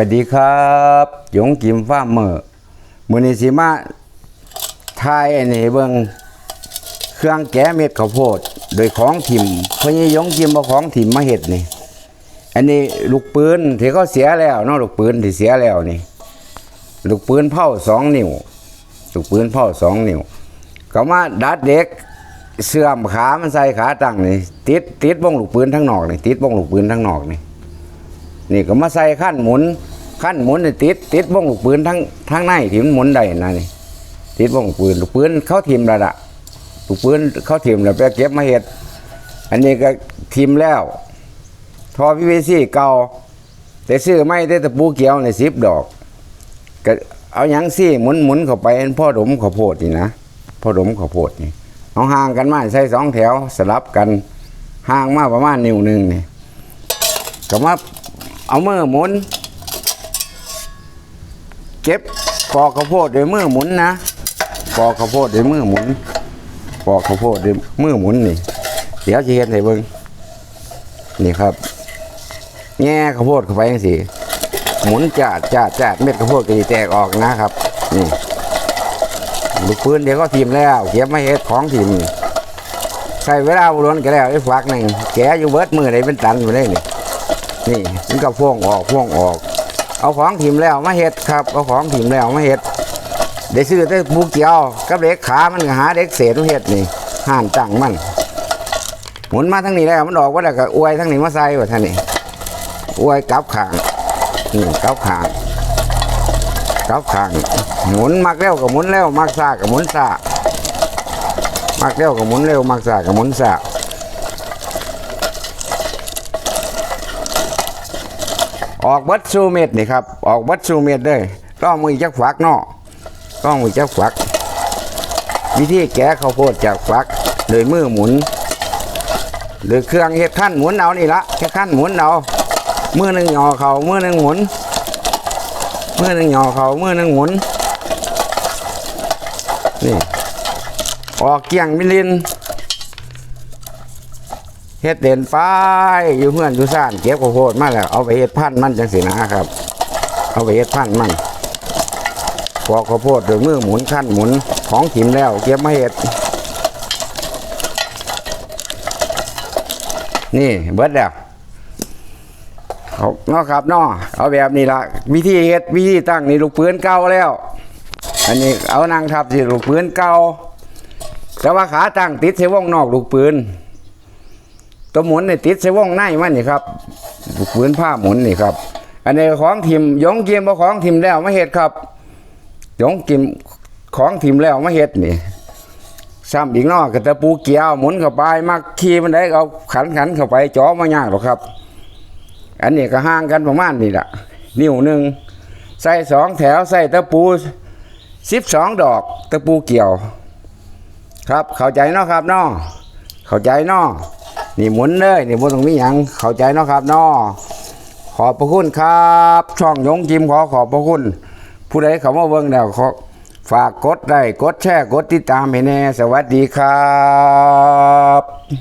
วัสดีครับยงกิมฟ้าร์มเมอร์มือนิสิมาทายอันนี้เบิงเครื่องแกะเม็ดข้าวโพด โดยของถิ่มเพราะนี่ยงกิมเอาของถิ่มมาเฮ็ดนี่ อันนี้ลูกปืนที่เขาเสียแล้วนาะลูกปืนที่เสียแล้วนี่ ลูกปืนเผาสองนิ้ว ลูกปืนเผาสองนิ้วก็มาดัดเด็กเสื่อมขา มันใส่ขาตั้งนี่ติดติดบ้องลูกปืนทั้งนอกนี่ติดบ้องลูกปืนทั้งนอกนี่ นี่ก็มาใส่ขั้นหมุนขั้นหมุนติดติดบ้องลูกปืนทั้งทั้งในที่มหมุนได้นะนี่ติดบ้องลูกปืนลูกปืนเขาทิมแล้วละลูกปืนเขาทิมแล้วไปเก็บมาเห็ดอันนี้ก็ทิมแล้ว ทอพีวีซีเก่าแต่ซื้อไม่ได้ตะปูเกียวในสิบดอกก็เอายังซี่หมุนหมุนเข้าไปพ่อดมข้าวโพดนี่นะพ่อดมข้าวโพดนี่เอาห่างกันมาใส่สองแถวสลับกันห่างมาประมาณนิ้วหนึ่งนี่ก็มา เอามือหมุน เก็บปอกข้าวโพดด้วยมือหมุนนะปอกข้าวโพดด้วยมือหมุนปอกข้าวโพดด้วยมือหมุนนี่ เดี๋ยวจะเห็นให้เบิ่งนี่ครับ แง่ข้าวโพดเข้าไปยังสิหมุนจาดจาดจาดเม็ดข้าวโพดก็จะแตกออกนะครับนี่ลูกปืนเดี๋ยวก็ทีมแล้วเก็บไมาเฮ็ดของทีมใส่เวลาบุรนก็แล้วไอ้ฝักหนึ่งแกอยู่เบิดมือได้เป็นตันอยู่ได้นี่ นี่มันก็พ่วงออกพ่วงออก เอาของทีมแล้วมาเฮ็ดครับ เอาของทีมแล้วมาเฮ็ดเดี๋ยวซื้อแต่บูเกียวกับเด็กขามันหาเด็กเศษมเฮ็ดนี่ห่านตั้งมันหมุนมาทั้งนี้แล้วมันออกว่าแล้วก็อวยทั้งนี้มาใส่ว่าท่านนี่อวยกับขางนี่กับขางกับขางหมุนมักเร็วกับหมุนเร็วมักซากับหมุนซามักเร็วกับหมุนเร็วมักซากับหมุนซา ออกบัดซูเม็ดนี่ครับ ออกบัดซูเม็ดเลยต้องมือจักฝักเนาะต้องมือจักฝัก วิธีแกะข้าวโพดจากฝักโดยมือหมุน หรือเครื่องเฮ็ดขั้นหมุนเอานี่ละแค่ขั้นหมุนเอามือหนึ่งหย่อเขามือหนึ่งหมุนมือหนึ่งหย่อเขามือหนึ่งหมุนนี่ออกเกี่ยงมิลิน เฮ็ดเด่นไปอยู่เพื่อนอยู่ซ่านเก็บข้าวโพดมาแล้วเอาไปเฮ็ดพันธุ์มันจังสินะครับ เอาไปเฮ็ดพันธุ์มันปอกข้าวโพดโดยมือหมุนขั้นหมุนของถิ่มแล้ว เก็บมาเฮ็ด นี่เบิดแล้วเอาเนาะครับเนาะเอาแบบนี้ละวิธีเฮ็ดวิธีตั้งนี่ลูกปืนเก่าแล้ว อันนี้เอานางทับสิลูกปืนเก่าแต่ว่าขาตั้งติดเสวงนอกลูกปืน ตัวหมุนนี่ติดเสวงในมันนี่ครับลูกปืนผ้าหมุนนี่ครับ อันนี้ของทิมยงเกียมเอาของทิมแล้วมาเฮ็ดครับยงกิมของทิมแล้วมาเฮ็ดนี่ซ้ำอีกนอกกตะปูเกียวหมุนเข้าไปมักขี่มันได้เอาขันขันเข้าไปจ่อมายากหรอกครับ อันนี้ก็ห่างกันประมาณนี่แหละนิ้วหนึ่งใส่สองแถวใส่ตะปูสิบสองดอกตะปูเกี่ยว ครับเข้าใจเนาะครับเนาะเข้าใจเนาะ นี่หมุนเลยนี่บนตรงนี้ยังเข้าใจเนาะครับเนาะขอบพระคุณครับ ช่องยงจิมขอขอบพระคุณ ผู้ใดเขามาเบิ่งแล้วขอฝากกดได้กดแชร์กดติดตามให้แน่ สวัสดีครับ